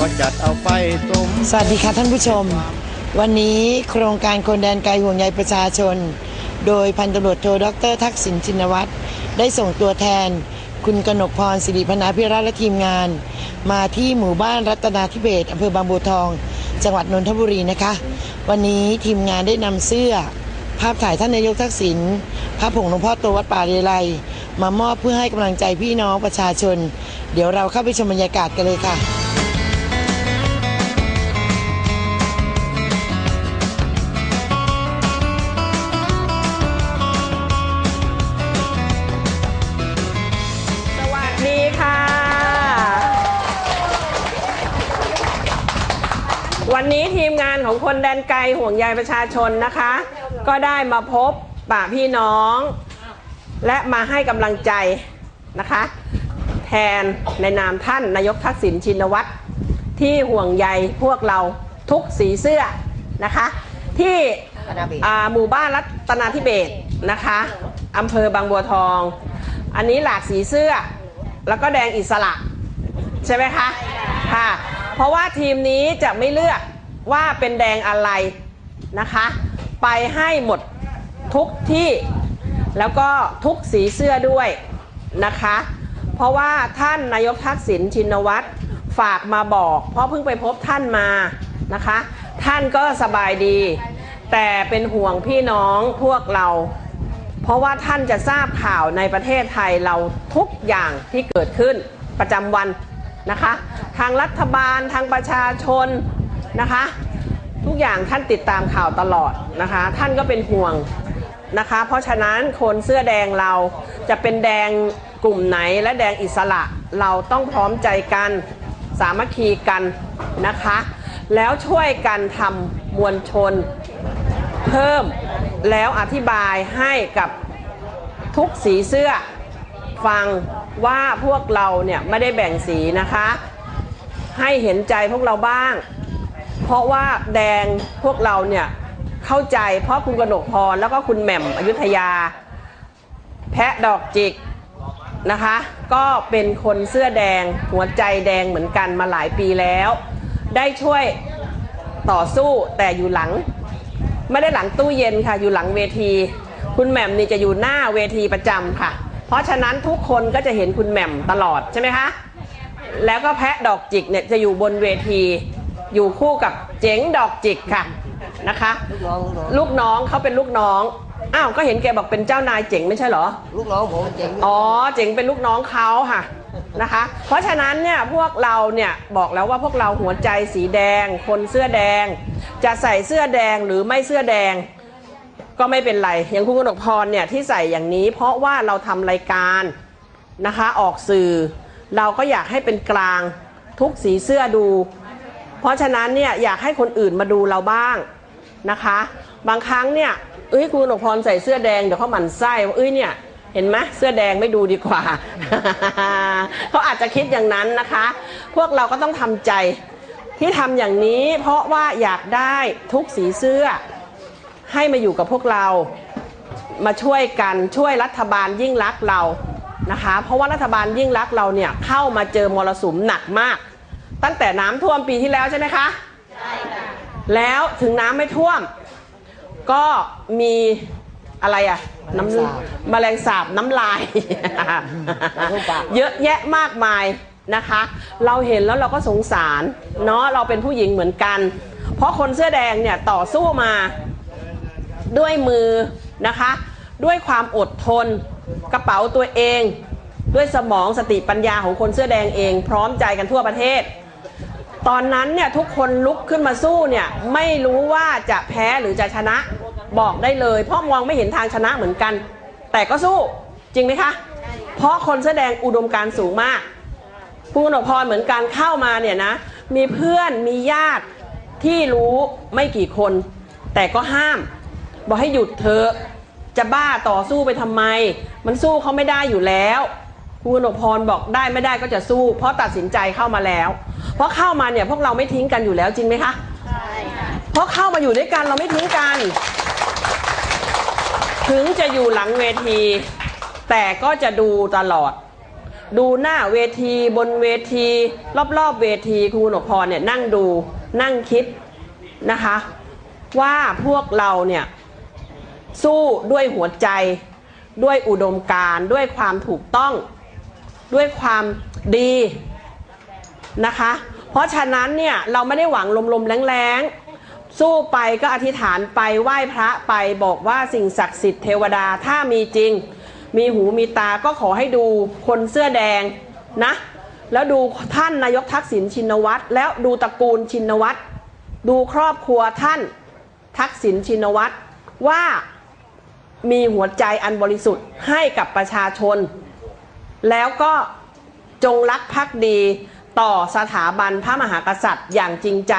ก็จัดเอาไปสมสวัสดีค่ะท่านผู้ชม วันนี้โครงการคนแดนไกลห่วงใยประชาชน โดยพันตำรวจโทดร ทักษิณชินวัตรได้ส่งตัวแทน คุณกนกพรสิริพนาพิรัตและทีมงาน มาที่หมู่บ้านรัตนาธิเบศอำเภอบางบัวทอง จังหวัดนนทบุรีนะคะ วันนี้ทีมงานได้นำเสื้อ ภาพถ่ายท่านนายกทักษิณภาพผงหลวงพ่อโตวัดป่าเรไลมามอบเพื่อให้กำลังใจพี่น้องประชาชน เดี๋ยวเราเข้าไปชมบรรยากาศกันเลยค่ะ วันนี้ทีมงานของคนแดนไกลห่วงใยประชาชนนะคะ ก็ได้มาพบป่าพี่น้อง และมาให้กำลังใจนะคะ แทนในนามท่านนายกทักษิณชินวัตรที่ห่วงใยพวกเราทุกสีเสื้อนะคะ ที่หมู่บ้านรัตนาธิเบศนะคะอำเภอบางบัวทอง อันนี้หลากสีเสื้อ แล้วก็แดงอิสระ ใช่ไหมคะค่ะ เพราะว่าทีมนี้จะไม่เลือกว่าเป็นแดงอะไรนะคะ ไปให้หมดทุกที่ แล้วก็ทุกสีเสื้อด้วยนะคะ เพราะว่าท่านนายกทักษิณชินวัตรฝากมาบอก เพราะเพิ่งไปพบท่านมานะคะ ท่านก็สบายดี แต่เป็นห่วงพี่น้องพวกเรา เพราะว่าท่านจะทราบข่าวในประเทศไทยเราทุกอย่างที่เกิดขึ้นประจำวัน นะคะ ทางรัฐบาลทางประชาชนนะคะ ทุกอย่างท่านติดตามข่าวตลอดนะคะ ท่านก็เป็นห่วงนะคะ เพราะฉะนั้นคนเสื้อแดงเราจะเป็นแดงกลุ่มไหนและแดงอิสระเราต้องพร้อมใจกันสามัคคีกันนะคะ แล้วช่วยกันทำมวลชนเพิ่มแล้วอธิบายให้กับทุกสีเสื้อฟัง ว่าพวกเราเนี่ยไม่ได้แบ่งสีนะคะ ให้เห็นใจพวกเราบ้าง เพราะว่าแดงพวกเราเนี่ยเข้าใจเพราะคุณกนกพรแล้วก็คุณแหม่มอยุธยา แพะดอกจิกนะคะ ก็เป็นคนเสื้อแดงหัวใจแดงเหมือนกันมาหลายปีแล้ว ได้ช่วยต่อสู้แต่อยู่หลัง ไม่ได้หลังตู้เย็นค่ะอยู่หลังเวที คุณแหม่มนี่จะอยู่หน้าเวทีประจำค่ะ เพราะฉะนั้นทุกคนก็จะเห็นคุณแหม่มตลอดใช่ไหมคะ แล้วก็แพะดอกจิกเนี่ยจะอยู่บนเวที อยู่คู่กับเจ๋งดอกจิกค่ะนะคะ ลูกน้องเขาเป็นลูกน้อง อ้าว ก็เห็นแกบอกเป็นเจ้านายเจ๋งไม่ใช่เหรอ ลูกน้องผมเจ๋ง อ๋อ เจ๋งเป็นลูกน้องเขาค่ะนะคะ เพราะฉะนั้นเนี่ยพวกเราเนี่ยบอกแล้วว่าพวกเราหัวใจสีแดง คนเสื้อแดง จะใส่เสื้อแดงหรือไม่เสื้อแดง ก็ไม่เป็นไรอย่างคุณกนกพรเนี่ยที่ใส่อย่างนี้ เพราะว่าเราทำรายการนะคะออกสื่อ เราก็อยากให้เป็นกลางทุกสีเสื้อดู เพราะฉะนั้นเนี่ยอยากให้คนอื่นมาดูเราบ้างนะคะ บางครั้งเนี่ยเอ้ยคุณกนกพรใส่เสื้อแดงเดี๋ยวเขาหมั่นไส้ว่าเอ้ยเนี่ยเห็นไหมเสื้อแดงไม่ดูดีกว่า เขาอาจจะคิดอย่างนั้นนะคะ พวกเราก็ต้องทำใจที่ทำอย่างนี้เพราะว่าอยากได้ทุกสีเสื้อ ให้มาอยู่กับพวกเรามาช่วยกันช่วยรัฐบาลยิ่งรักษณ์เรานะคะ เพราะว่ารัฐบาลยิ่งรักษณ์เราเนี่ยเข้ามาเจอมรสุมหนักมาก ตั้งแต่น้ำท่วมปีที่แล้วใช่ไหมคะใช่ค่ะแล้วถึงน้ำไม่ท่วม ก็มีอะไรอะน้ำแมลงสาบน้ำลาย เยอะแยะมากมายนะคะ เราเห็นแล้วเราก็สงสารเนาะเราเป็นผู้หญิงเหมือนกัน เพราะคนเสื้อแดงเนี่ยต่อสู้มา ด้วยมือนะคะ ด้วยความอดทน กระเป๋าตัวเอง ด้วยสมองสติปัญญาของคนเสื้อแดงเอง พร้อมใจกันทั่วประเทศ ตอนนั้นเนี่ยทุกคนลุกขึ้นมาสู้เนี่ยไม่รู้ว่าจะแพ้หรือจะชนะบอกได้เลย เพราะมองไม่เห็นทางชนะเหมือนกัน แต่ก็สู้จริงไหมคะ เพราะคนแสอแดงอุดมการสูงมากคุณกนกพรเหมือนการเข้ามาเนี่ยนะ มีเพื่อนมีญาติที่รู้ไม่กี่คน แต่ก็ห้าม บอกให้หยุดเถอะจะบ้าต่อสู้ไปทำไม มันสู้เขาไม่ได้อยู่แล้วคุณกนกพรบอกได้ไม่ได้ก็จะสู้ เพราะตัดสินใจเข้ามาแล้ว เพราะเข้ามาเนี่ยพวกเราไม่ทิ้งกันอยู่แล้วจริงไหมคะใช่ค่ะเพราะเข้ามาอยู่ด้วยกันเราไม่ทิ้งกัน ถึงจะอยู่หลังเวที แต่ก็จะดูตลอด ดูหน้าเวทีบนเวที รอบๆเวทีครูหนกพรเนี่ยนั่งดูนั่งคิดนะคะ ว่าพวกเราเนี่ย สู้ด้วยหัวใจ ด้วยอุดมการณ์ ด้วยความถูกต้อง ด้วยความดีนะคะ เพราะฉะนั้นเนี่ยเราไม่ได้หวังลมๆแรงๆ สู้ไปก็อธิษฐานไปไหว้พระไปบอกว่าสิ่งศักดิ์สิทธิ์เทวดาถ้ามีจริง มีหูมีตาก็ขอให้ดูคนเสื้อแดงนะ แล้วดูท่านนายกทักษิณชินวัตรแล้วดูตระกูลชินวัตรดูครอบครัวท่านทักษิณชินวัตรว่า มีหัวใจอันบริสุทธิ์ให้กับประชาชน แล้วก็จงรักภักดีต่อสถาบันพระมหากษัตริย์อย่างจริงใจ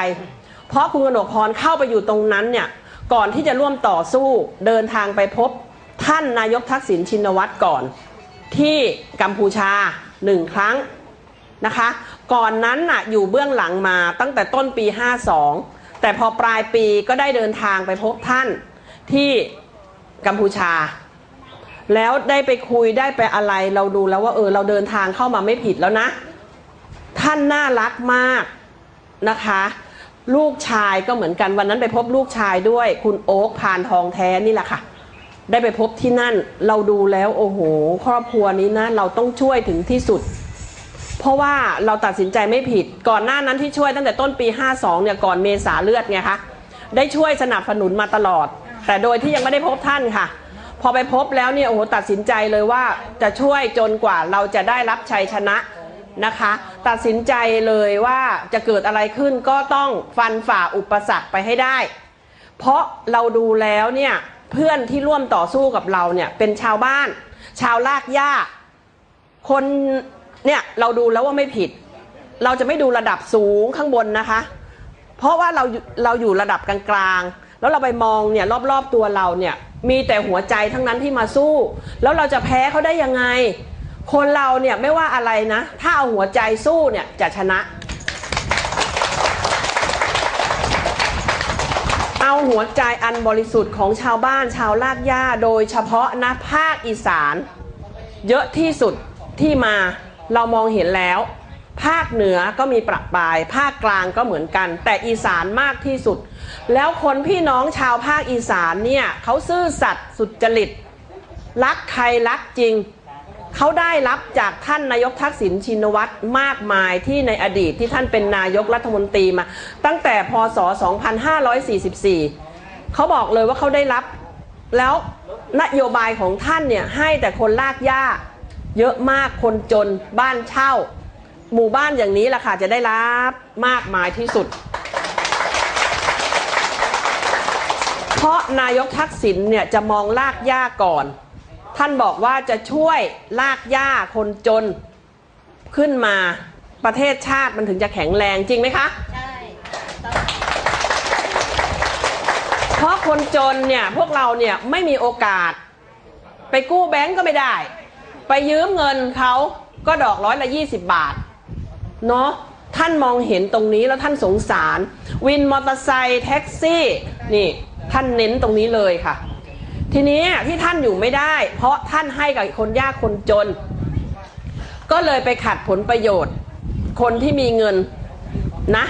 เพราะคุณกนกพรเข้าไปอยู่ตรงนั้นเนี่ยก่อนที่จะร่วมต่อสู้เดินทางไปพบท่านนายกทักษิณชินวัตรก่อน ที่กัมพูชาหนึ่งครั้งนะคะ ก่อนนั้นน่ะอยู่เบื้องหลังมาตั้งแต่ต้นปี 52 แต่พอปลายปีก็ได้เดินทางไปพบท่านที่ กัมพูชา แล้วได้ไปคุยได้ไปอะไรเราดูแล้วว่าเออเราเดินทางเข้ามาไม่ผิดแล้วนะ ท่านน่ารักมากนะคะ ลูกชายก็เหมือนกันวันนั้นไปพบลูกชายด้วย คุณโอ๊คพานทองแท้นี่แหละค่ะ ได้ไปพบที่นั่นเราดูแล้วโอ้โห ครอบครัวนี้นะ เราต้องช่วยถึงที่สุดเพราะว่าเราตัดสินใจไม่ผิดก่อนหน้านั้นที่ช่วยตั้งแต่ต้นปี 52 เนี่ยก่อนเมษาเลือดไงคะ ได้ช่วยสนับสนุนมาตลอด แต่โดยที่ยังไม่ได้พบท่านค่ะ พอไปพบแล้วเนี่ยโอ้โหตัดสินใจเลยว่าจะช่วยจนกว่าเราจะได้รับชัยชนะนะคะ ตัดสินใจเลยว่าจะเกิดอะไรขึ้นก็ต้องฟันฝ่าอุปสรรคไปให้ได้ เพราะเราดูแล้วเนี่ยเพื่อนที่ร่วมต่อสู้กับเราเนี่ยเป็นชาวบ้าน ชาวลากหญ้า คนเนี่ยเราดูแล้วว่าไม่ผิด เราจะไม่ดูระดับสูงข้างบนนะคะ เพราะว่าเราอยู่เราอยู่ระดับกลางๆ แล้วเราไปมองเนี่ยรอบๆตัวเราเนี่ยมีแต่หัวใจทั้งนั้นที่มาสู้ แล้วเราจะแพ้เขาได้ยังไง คนเราเนี่ยไม่ว่าอะไรนะ ถ้าเอาหัวใจสู้เนี่ยจะชนะ เอาหัวใจอันบริสุทธิ์ของชาวบ้านชาวลากหญ้าโดยเฉพาะนะภาคอีสาน เยอะที่สุดที่มาเรามองเห็นแล้ว ภาคเหนือก็มีประปราย ภาคกลางก็เหมือนกัน แต่อีสานมากที่สุด แล้วคนพี่น้องชาวภาคอีสานเนี่ยเขาซื่อสัตย์สุจริต รักใครรักจริง เขาได้รับจากท่านนายกทักษิณชินวัตรมากมายที่ในอดีตที่ท่านเป็นนายกรัฐมนตรีมา ตั้งแต่พศ 2544 เขาบอกเลยว่าเขาได้รับ แล้วนโยบายของท่านเนี่ยให้แต่คนลากหญ้า เยอะมากคนจนบ้านเช่า หมู่บ้านอย่างนี้แหละค่ะจะได้รับมากมายที่สุด เพราะนายกทักษิณเนี่ยจะมองลากหญ้าก่อน ท่านบอกว่าจะช่วยลากหญ้าคนจนขึ้นมาประเทศชาติมันถึงจะแข็งแรงจริงไหมคะใช่เพราะคนจนเนี่ยพวกเราเนี่ยไม่มีโอกาส ไปกู้แบงก์ก็ไม่ได้ ไปยืมเงินเขาก็ดอกร้อยละยี่สิบบาท เนาะท่านมองเห็นตรงนี้แล้วท่านสงสาร วินมอเตอร์ไซค์แท็กซี่นี่ท่านเน้นตรงนี้เลยค่ะ ทีนี้ที่ท่านอยู่ไม่ได้ เพราะท่านให้กับคนยากคนจน ก็เลยไปขัดผลประโยชน์ คนที่มีเงินนะ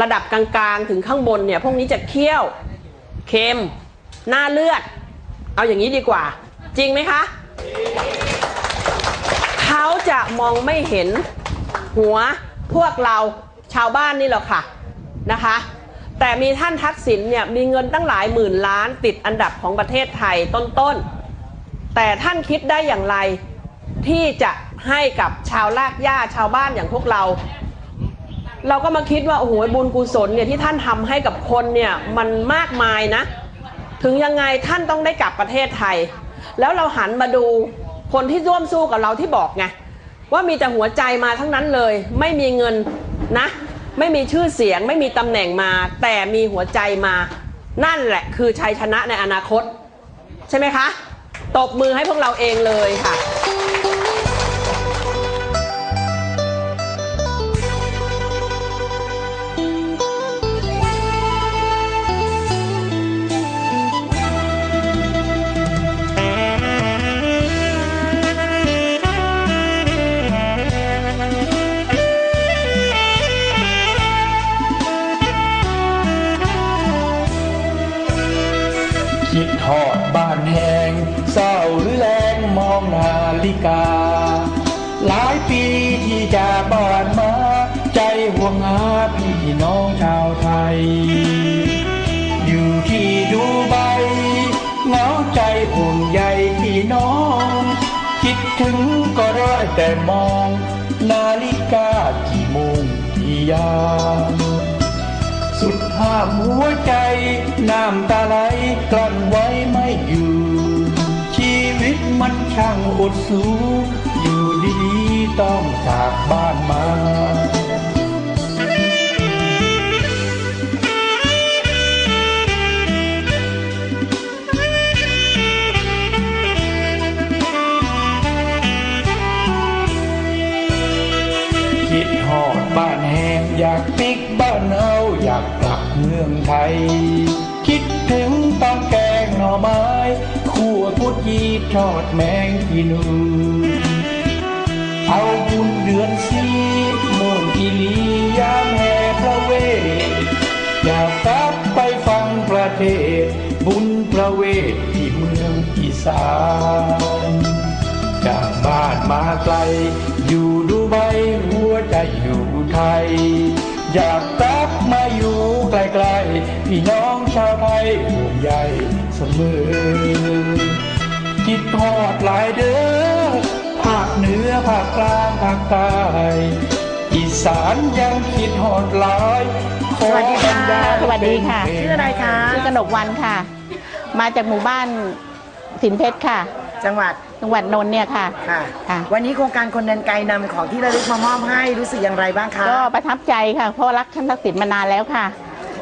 ระดับกลางๆถึงข้างบนเนี่ยพวกนี้จะเคี่ยวเค็มหน้าเลือด เอาอย่างนี้ดีกว่า จริงไหมคะเขาจะมองไม่เห็นหัว พวกเราชาวบ้านนี่หรอกค่ะนะคะ แต่มีท่านทักษิณเนี่ยมีเงินตั้งหลายหมื่นล้านติดอันดับของประเทศไทยต้นๆ แต่ท่านคิดได้อย่างไรที่จะให้กับชาวลากหญ้าชาวบ้านอย่างพวกเรา เราก็มาคิดว่าโอ้โหบุญกุศลเนี่ยที่ท่านทำให้กับคนเนี่ยมันมากมายนะ ถึงยังไงท่านต้องได้กลับประเทศไทย แล้วเราหันมาดูคนที่ร่วมสู้กับเราที่บอกไง ว่ามีแต่หัวใจมาทั้งนั้นเลย ไม่มีเงินนะ ไม่มีชื่อเสียง ไม่มีตำแหน่งมา แต่มีหัวใจมา นั่นแหละคือชัยชนะในอนาคต ใช่ไหมคะ ตบมือให้พวกเราเองเลยค่ะ ยามสุดห้ามหัวใจ น้ำตาไหลกลั้นไว้ไม่อยู่ ชีวิตมันช่างอดสูอยู่ดีๆต้องจากบ้านมา อยากปิกบ้านเอาอยากกลับเมืองไทย คิดถึงตอนแกงหน่อไม้ขั่วพุดยีทอดแมงกีนูเอาบุญเดือนสีโมนอีลียามแห่พระเวทอยากกลับไปฟังประเทศ บุญประเวทที่เมืองอีสานจากบ้านมาไกล อยู่ดูไบหัวใจอยู่ ไทย อยากกลับมาอยู่ใกล้ๆพี่น้องชาวไทยห่วงใยเสมอคิดทอดหลายเด้อภาคเหนือภาคกลางภาคใต้อีสานยังคิดหอดหลายขอสวัสดีค่ะบรรดาสวัสดีค่ะเป็นชื่ออะไรคะ ชื่อกนกวันค่ะ มาจากหมู่บ้านสินเพชรค่ะ จังหวัดจังหวัดนนท์เนี่ยค่ะ ค่ะ ค่ะ วันนี้โครงการคนเดินไกลนำของที่ระลึกมามอบให้รู้สึกอย่างไรบ้างคะ ก็ประทับใจค่ะ เพราะรักท่านทักษิณมานานแล้วค่ะ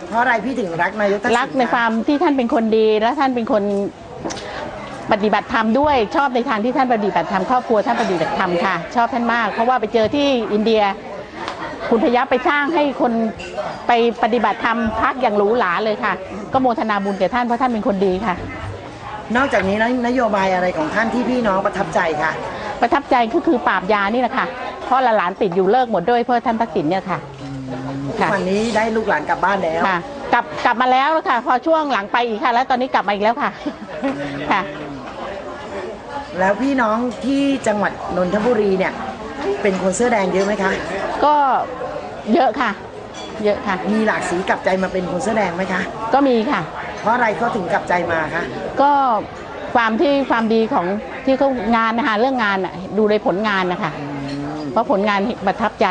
เพราะอะไรพี่ถึงรักนายกทักษิณรักในความที่ท่านเป็นคนดีและท่านเป็นคนปฏิบัติธรรมด้วย ชอบในทางที่ท่านปฏิบัติธรรมครอบครัวท่านปฏิบัติธรรมค่ะ ชอบท่านมาก เพราะว่าไปเจอที่อินเดีย คุณพยับไปสร้างให้คนไปปฏิบัติธรรมพักอย่างหรูหราเลยค่ะ ก็โมทนาบุญแก่ท่านเพราะท่านเป็นคนดีค่ะ นอกจากนี้แล้วนโยบายอะไรของท่านที่พี่น้องประทับใจคะประทับใจก็คือปราบยานี่แหละค่ะ เพราะหลานๆติดอยู่เลิกหมดด้วยเพราะท่านทักษิณเนี่ยค่ะ ค่ะ วันนี้ได้ลูกหลานกลับบ้านแล้ว ค่ะ กลับกลับมาแล้วค่ะ พอช่วงหลังไปอีกค่ะ แล้วตอนนี้กลับมาอีกแล้วค่ะ ค่ะ แล้วพี่น้องที่จังหวัดนนทบุรีเนี่ย เป็นคนเสื้อแดงเยอะไหมคะ ก็เยอะค่ะ เยอะค่ะ มีหลากสีกลับใจมาเป็นคนเสื้อแดงไหมคะ ก็มีค่ะ เพราะอะไรเขาถึงกลับใจมาคะก็ความที่ความดีของที่เขางานนะคะเรื่องงานอะดูในผลงานนะคะเพราะผลงานประทับใจ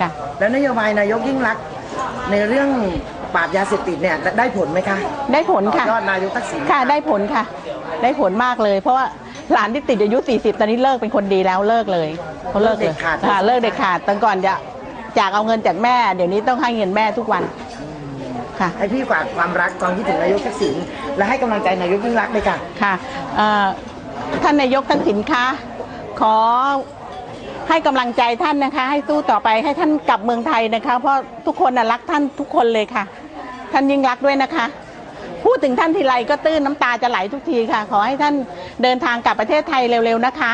ค่ะแล้วนโยบายนายกยิ่งรักษณ์ในเรื่องปราบยาเสพติดเนี่ยได้ผลไหมคะได้ผลค่ะ ต่อยอดนายกทักษิณค่ะได้ผลค่ะ ได้ผลมากเลย เพราะว่าหลานที่ติดอายุ 40 ตอนนี้เลิกเป็นคนดีแล้วเลิกเลยเขาเลิกเลยค่ะเลิกเด็ดขาดตอนก่อนจะจากเอาเงินจากแม่ เดี๋ยวนี้ต้องให้เงินแม่ทุกวัน ค่ะให้พี่ฝากความรักความคิดถึงนายกทักษิณและให้กำลังใจนายกยิ่งรักษณ์เลยค่ะ ค่ะเอ่อท่านนายกท่านสินค้าขอให้กำลังใจท่านนะคะ ให้สู้ต่อไปให้ท่านกลับเมืองไทยนะคะ เพราะทุกคนน่ะรักท่านทุกคนเลยค่ะ ท่านยิ่งรักด้วยนะคะ พูดถึงท่านทีไรก็ตื้นน้ำตาจะไหลทุกทีค่ะ ขอให้ท่านเดินทางกลับประเทศไทยเร็วๆนะคะ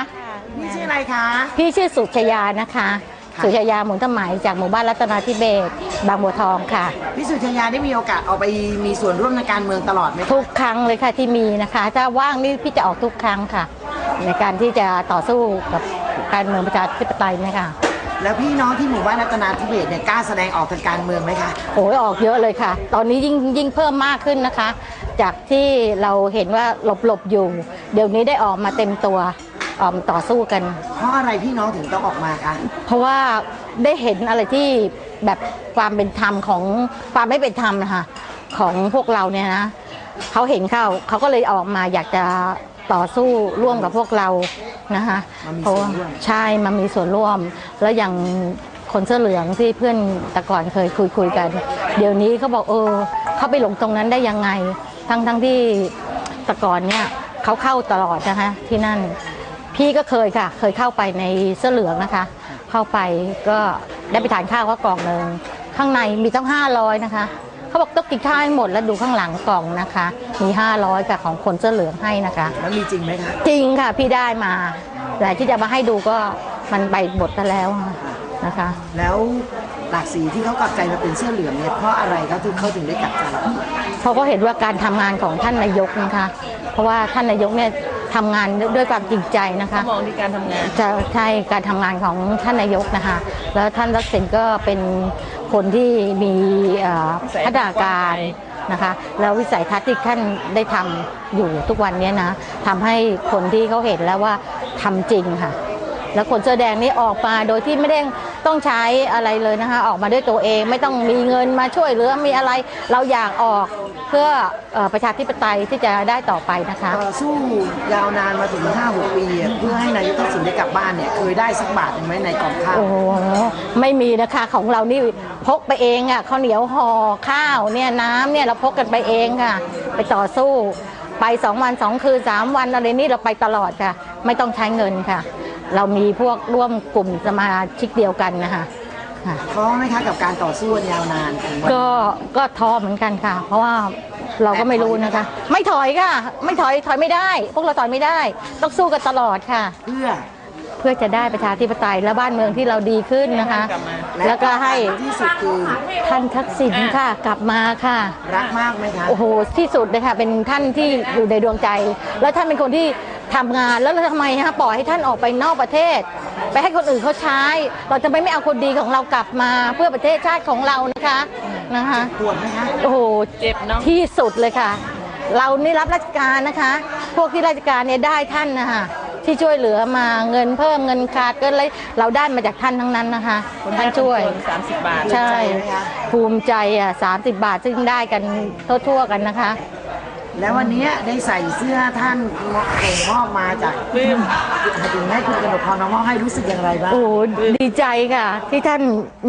พี่ชื่ออะไรคะ พี่ชื่อสุชยานะคะค่ะ สุชยาหมุนถมัยจากหมู่บ้านรัตนาธิเบศรบางบัวทองค่ะ พี่สุชญาได้มีโอกาสออกไปมีส่วนร่วมในการเมืองตลอดไหมคะทุกครั้งเลยค่ะที่มีนะคะ ถ้าว่างนี่พี่จะออกทุกครั้งค่ะ ในการที่จะต่อสู้กับการเมืองประชาธิปไตยเนะคะแล้วพี่น้องที่หมู่บ้านรัตนาธิเบศรเนี่ยกล้าแสดงออกทางการเมืองไหมคะโอ้ยออกเยอะเลยค่ะ ตอนนี้ยิ่งยิ่งเพิ่มมากขึ้นนะคะ จากที่เราเห็นว่าหลบหลบๆอยู่ เดี๋ยวนี้ได้ออกมาเต็มตัว ออกมาต่อสู้กัน เพราะอะไรพี่น้องถึงต้องออกมาคะเพราะว่าได้เห็นอะไรที่แบบความเป็นธรรมของความไม่เป็นธรรมนะคะของพวกเราเนี่ยนะเขาเห็นเข้าเขาก็เลยออกมาอยากจะต่อสู้ร่วมกับพวกเรานะคะมามีเพราะส่วว่านร่วมใช่มามีส่วนร่วม แล้วอย่างคนเสื้อเหลืองที่เพื่อนแต่ก่อนเคยคุยคุยกัน เดี๋ยวนี้เขาบอกเออเขาไปหลงตรงนั้นได้ยังไง ทั้งทั้งที่แต่ก่อนเนี่ยเขาเข้าตลอดนะคะที่นั่น พี่ก็เคยค่ะ เคยเข้าไปในเสื้อเหลืองนะคะ เข้าไปก็ได้ไปทานข้าวก็กล่องหนึ่งข้างในมีตั้งห้าร้อยนะคะเขาบอกต้องกินข้าวให้หมดแล้วดูข้างหลังกล่องนะคะ มีห้าร้อยกับของคนเสื้อเหลืองให้นะคะ แล้วมีจริงไหมคะจริงค่ะพี่ได้มา แต่ที่จะมาให้ดูก็มันไปหมดซะแล้วนะคะ แล้วหลากสีที่เขากลับใจมาเป็นเสื้อเหลืองเนี่ยเพราะอะไรเขาถึงเขาถึงได้กลับใจเพราะก็เห็นว่าการทำงานของท่านนายกนะคะ เพราะว่าท่านนายกเนี่ย ทำงานด้วยความจริงใจนะคะ มองที่การทำงาน จะใช่การทำงานของท่านนายกนะคะ แล้วท่านรักษิณก็เป็นคนที่มีเอ่อวิสัยทัศน์พัฒนาการนะคะ แล้ววิสัยทัศน์ที่ท่านได้ทำอยู่ทุกวันเนี้ยนะทำให้คนที่เขาเห็นแล้วว่าทำจริงค่ะ แล้วคนเสื้อแดงนี่ออกมาโดยที่ไม่ได้ ต้องใช้อะไรเลยนะคะ ออกมาด้วยตัวเองไม่ต้องมีเงินมาช่วยเหลือมีอะไรเราอยากออกเพื่อเอ่อประชาธิปไตยที่จะได้ต่อไปนะคะ ต่อสู้ยาวนานมาถึง5-6ปีอะเพื่อให้นายกทักษิณได้กลับบ้านเนี่ยเคยได้สักบาทหนึ่งไหมในกล่องข้าว โอ้โหไม่มีนะคะของเรานี่พกไปเองอะข้าวเหนียวห่อข้าวเนี่ยน้ำเนี่ยเราพกกันไปเองค่ะ ไปต่อสู้ ไปสองวันสองคืนสามวันอะไรนี่เราไปตลอดค่ะ ไม่ต้องใช้เงินค่ะ เรามีพวกร่วมกลุ่มสมาชิกเดียวกันนะคะค่ะ ท้อไหมคะกับการต่อสู้อันยาวนานของวัน ก็ก็ท้อเหมือนกันค่ะ เพราะว่าเราก็ไม่รู้นะคะ ไม่ถอยค่ะ ไม่ถอยถอยไม่ได้ พวกเราถอยไม่ได้ ต้องสู้กันตลอดค่ะ เพื่อเพื่อจะได้ประชาธิปไตยและบ้านเมืองที่เราดีขึ้นนะคะ แล้วก็ให้ที่สุดคือท่านทักษิณค่ะกลับมาค่ะ รักมากไหมคะโอ้โหที่สุดเลยค่ะเป็นท่านที่อยู่ในดวงใจ แล้วท่านเป็นคนที่ทำงานแล้วทำไมฮะปล่อยให้ท่านออกไปนอกประเทศ ไปให้คนอื่นเขาใช้ เราจะไม่ไม่เอาคนดีของเรากลับมาเพื่อประเทศชาติของเรานะคะนะคะปวดไหมคะโอ้โหเจ็บเนาะที่สุดเลยค่ะ เรานี่รับราชการนะคะ พวกที่ราชการเนี่ยได้ท่านนะคะ ที่ช่วยเหลือมาเงินเพิ่มเงินขาดเกินอะไรเราได้มาจากท่านทั้งนั้นนะคะท่านช่วย สามสิบบาทใช่ ภูมิใจอะสามสิบบาทซึ่งได้กันทั่วๆกันนะคะ แล้ววันนี้ได้ใส่เสื้อท่านส่งมอบมาจากปลื้มถึงให้คุณกนกพรน้องมอบให้รู้สึกอย่างไรบ้าง โอ้โหดีใจค่ะ ที่ท่าน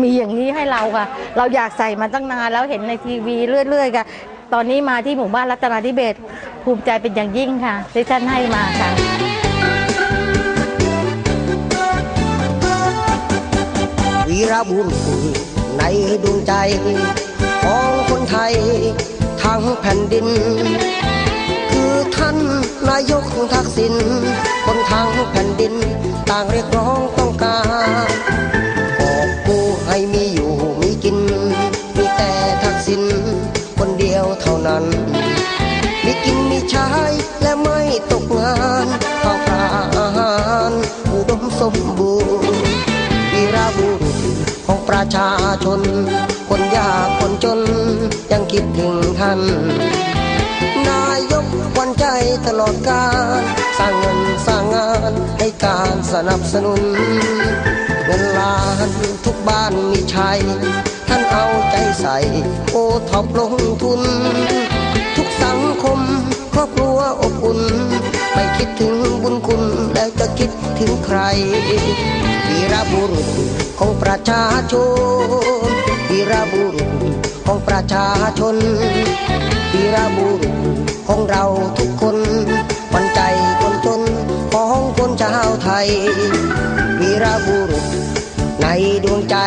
มีอย่างนี้ให้เราค่ะ เราอยากใส่มาตั้งนานแล้วเห็นในทีวีเรื่อยๆค่ะ ตอนนี้มาที่หมู่บ้านรัตนาธิเบศรภูมิใจเป็นอย่างยิ่งค่ะที่ท่านให้มาค่ะ วีรบุรุษในดวงใจ ของคนไทยทั้งแผ่นดิน คือท่านนายกทักษิณคนทั้งแผ่นดิน ต่างเรียกร้องต้องการกอบกู้ให้มีอยู่มีกิน มีแต่ทักษิณคนเดียวเท่านั้น มีกินมีใช้และไม่ตกงาน ประชาชน คนยากคนจนยังคิดถึงท่าน นายกวันใจตลอดกาลสร้างเงินสร้างงานให้การสนับสนุน เงินล้านทุกบ้านมีใช้ท่านเอาใจใส่ โอท็อปลงทุน ทุกสังคมครอบครัวอบอุ่น ไม่คิดถึงบุญคุณแล้วจะคิดถึงใคร บุรุษของประชาชนวีรบุรุษของประชาชนวีรบุรุษของเราทุกคนวัญใจคนจนของคนชาวไทยวีรบุรุษในดวงใจ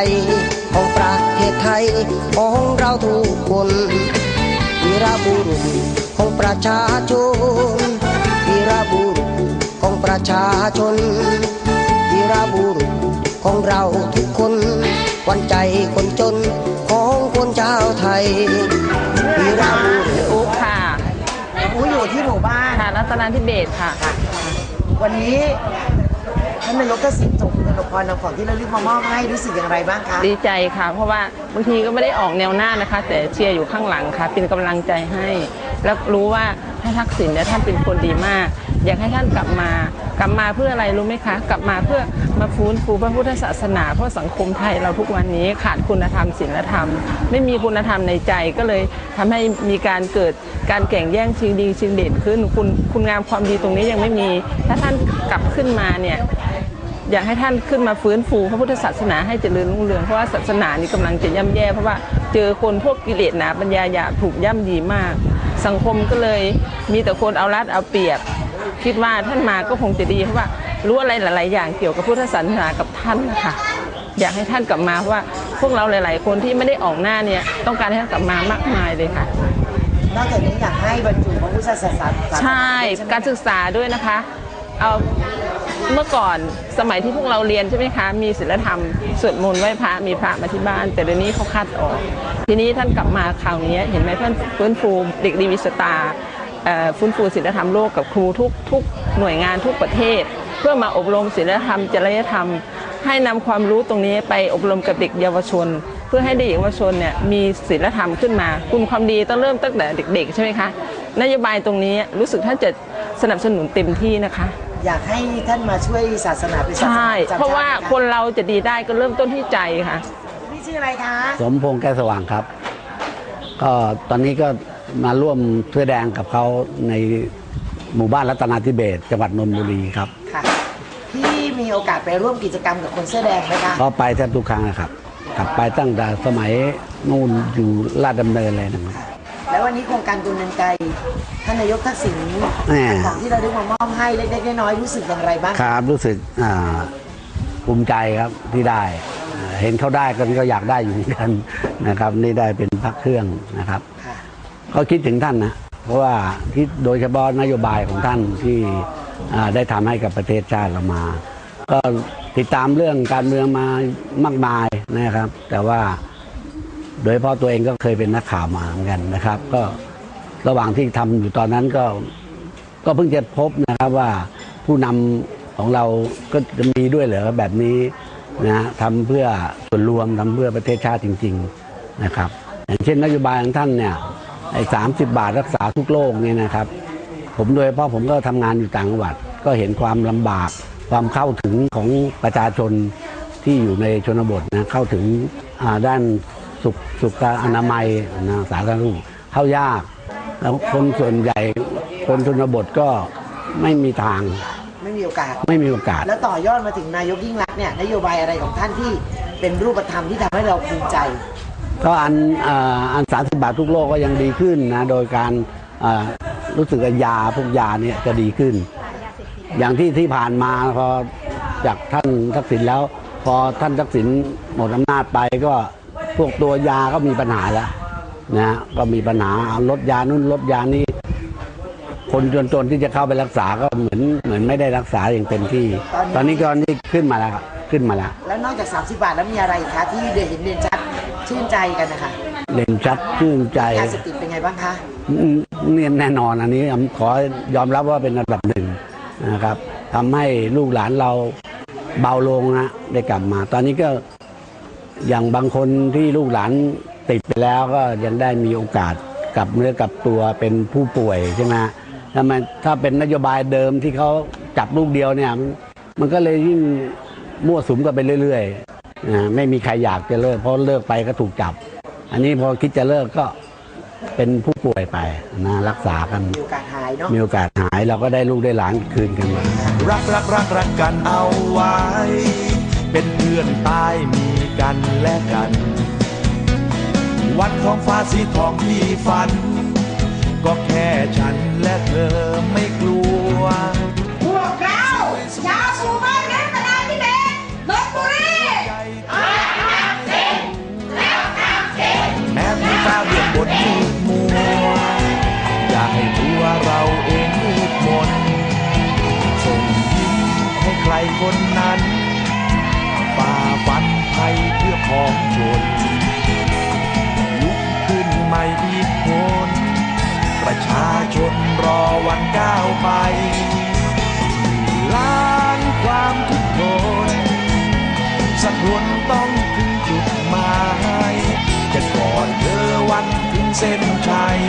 ของประเทศไทยของเราทุกคนวีรบุรุษของประชาชนวีรบุรุษของประชาชนวีรบุรุษ ของเราทุกคนขวัญใจคนจนของคนชาวไทยวีรบุรุษอุ๊กค่ะอู้อยู่ที่หมู่บ้านค่ะรัตนาธิเบศรค่ะ วันนี้ท่านนายกทักษิณส่งคุณกนกพรนำของที่ระลึกมามอบให้รู้สึกอย่างไรบ้างคะดีใจค่ะ เพราะว่าบางทีก็ไม่ได้ออกแนวหน้านะคะ แต่เชียร์อยู่ข้างหลังค่ะ เป็นกำลังใจให้ แล้วรู้ว่าท่านทักษิณเนี่ยท่านเป็นคนดีมาก อยากให้ท่านกลับมากลับมาเพื่ออะไรรู้ไหมคะ กลับมาเพื่อมาฟื้นฟูพระพุทธศาสนา เพราะสังคมไทยเราทุกวันนี้ขาดคุณธรรมศีลธรรม ไม่มีคุณธรรมในใจก็เลยทำให้มีการเกิดการแข่งแย่งชิงดีชิงเด่นขึ้นคุณคุณงามความดีตรงนี้ยังไม่มี ถ้าท่านกลับขึ้นมาเนี่ยอยากให้ท่านขึ้นมาฟื้นฟูพระพุทธศาสนาให้เจริญรุ่งเรืองเพราะว่าศาสนานี้กำลังจะย่ำแย่เพราะว่าเจอคนพวกกิเลสหนาปัญญาหยาบถูกย่ำยีมาก สังคมก็เลยมีแต่คนเอารัดเอาเปรียบ คิดว่าท่านมาก็คงจะดีเพราะว่ารู้อะไรหลาย ๆ อย่างเกี่ยวกับพุทธศาสนากับท่านนะคะอยากให้ท่านกลับมาเพราะว่าพวกเราหลาย ๆ คนที่ไม่ได้ออกหน้าเนี่ยต้องการให้ท่านกลับมามากมายเลยค่ะ นอกจากนี้อยากให้บรรจุพระพุทธศาสนาใช่ไหมการศึกษาด้วยนะคะเอาเมื่อก่อนสมัยที่พวกเราเรียนใช่ไหมคะ มีศีลธรรมสวดมนต์ไหว้พระมีพระมาที่บ้าน แต่เดี๋ยวนี้เขาคัดออก ทีนี้ท่านกลับมาคราวนี้เห็นไหมท่านฟื้นฟูเด็กดีมีสตาร์ไปเอ่อ ฟื้นฟูศีลธรรมโลกกับครูทุกทุกหน่วยงานทุกประเทศ เพื่อมาอบรมศีลธรรมจริยธรรม ให้นำความรู้ตรงนี้ไปอบรมกับเด็กเยาวชน เพื่อให้เด็กเยาวชนเนี่ยมีศีลธรรมขึ้นมา คุณความดีต้องเริ่มตั้งแต่เด็กๆใช่ไหมคะนโยบายตรงนี้รู้สึกท่านจะสนับสนุนเต็มที่นะคะอยากให้ท่านมาช่วยศาสนาเป็นศาสนาใช่ปจำเพราะว่าชติคนเราจะดีได้ก็เริ่มต้นที่ใจค่ะนี่ชื่ออะไรคะ สมพงษ์แก้วสว่างครับ ก็ตอนนี้ก็ มาร่วมเสื้อแดงกับเขาในหมู่บ้านรัตนาธิเบศจังหวัดนนทบุรีครับค่ะพี่มีโอกาสไปร่วมกิจกรรมกับคนเสื้อแดงไหมคะก็ไปแทบทุกครั้งนะครับกลับไปตั้งแต่สมัยนู่นอยู่ลาดดำเนินเลยนะครับ แล้ววันนี้โครงการกุนเดินไกลท่านนายกทักษิณแหม่ ของที่เราได้มามอบให้เล็กๆน้อยๆรู้สึกอย่างไรบ้างครับรู้สึกอ่าภูมิใจครับที่ได้อ่าเห็นเขาได้กันก็อยากได้อยู่เหมือนกันนะครับนี่ได้เป็นพักเครื่องนะครับ ค่ะ ก็คิดถึงท่านนะเพราะว่าคิดโดยเฉพาะนโยบายของท่านที่ได้ทำให้กับประเทศชาติเรามา ก็ติดตามเรื่องการเมืองมามากมายนะครับ แต่ว่าโดยพาะตัวเองก็เคยเป็นนักข่าวมาเหมือนกันนะครับ ก็ระหว่างที่ทำอยู่ตอนนั้นก็ก็เพิ่งจะพบนะครับว่าผู้นำของเราก็จะมีด้วยเหรอแบบนี้นะฮะทำเพื่อส่วนรวมทำเพื่อประเทศชาติจริง ๆนะครับ อย่างเช่นนโยบายของท่านเนี่ย ไอ้สาบาทรักษาทุกโรคเนี่ยนะครับ ผมโดยเฉพาะผมก็ทำงานอยู่ต่างจังหวัด ก็เห็นความลำบาก ความเข้าถึงของประชาชนที่อยู่ในชนบทนะเข้าถึงอ่าด้านสุขสุขอนามัยนะสาธารณสุขเข้ายาก แล้วคนส่วนใหญ่คนชนบทก็ไม่มีทางไม่มีโอกาส ไม่มีโอกาส แล้วต่อยอดมาถึงนายกยิ่งรักษณ์เนี่ยนโยบายอะไรของท่านที่เป็นรูปธรรมที่ทำให้เราภูมิใจ ก็อันอ่าอันสามสิบาททุกโลกก็ยังดีขึ้นนะโดยการอ่ารู้สึกยาพวกยาเนี่ยจะดีขึ้น อย่างที่ที่ผ่านมาพอจากท่านทักษิณแล้ว พอท่านทักษิณหมดอำนาจไปก็พวกตัวยาก็มีปัญหาแล้วนะก็มีปัญหาลดยานู่นลดยานี่คนจนๆที่จะเข้าไปรักษาก็เหมือนเหมือนไม่ได้รักษาอย่างเต็มที่ ตอนนี้ก็นี่ขึ้นมาแล้วขึ้นมาแล้ว แล้วนอกจาก 30 บาทแล้วมีอะไรคะที่เด่นเห็นเด่นชัด ชื่นใจกันนะคะเด่นชัดชื่นใจยาเสพติดเป็นไงบ้างคะเนี่ยแน่นอนอันนี้ขอยอมรับว่าเป็นอันดับหนึ่งนะครับทำให้ลูกหลานเราเบาลงนะได้กลับมา ตอนนี้ก็อย่างบางคนที่ลูกหลานติดไปแล้วก็ยังได้มีโอกาสกลับเนื้อกลับตัวเป็นผู้ป่วยใช่ไหมถ้ามันถ้าเป็นนโยบายเดิมที่เขาจับลูกเดียวเนี่ย มันมันก็เลยยิ่งมั่วสุมกันไปเรื่อยๆนะ ไม่มีใครอยากจะเลิก เพราะเลิกไปก็ถูกจับ อันนี้พอคิดจะเลิกก็เป็นผู้ป่วยไปนะรักษากันมีโอกาสหายเนาะมีโอกาสหายเราก็ได้ลูกได้หลานคืนกันมารักรักรักรักกันเอาไว้ เป็นเพื่อนตายมีกันและกัน วันของฟ้าสีทองที่ฝัน ก็แค่ฉันและเธอ ไป ล้านความทุกข์ทนสักวันต้องถึงจุดหมายจะกอดเธอวันถึงเส้นชัย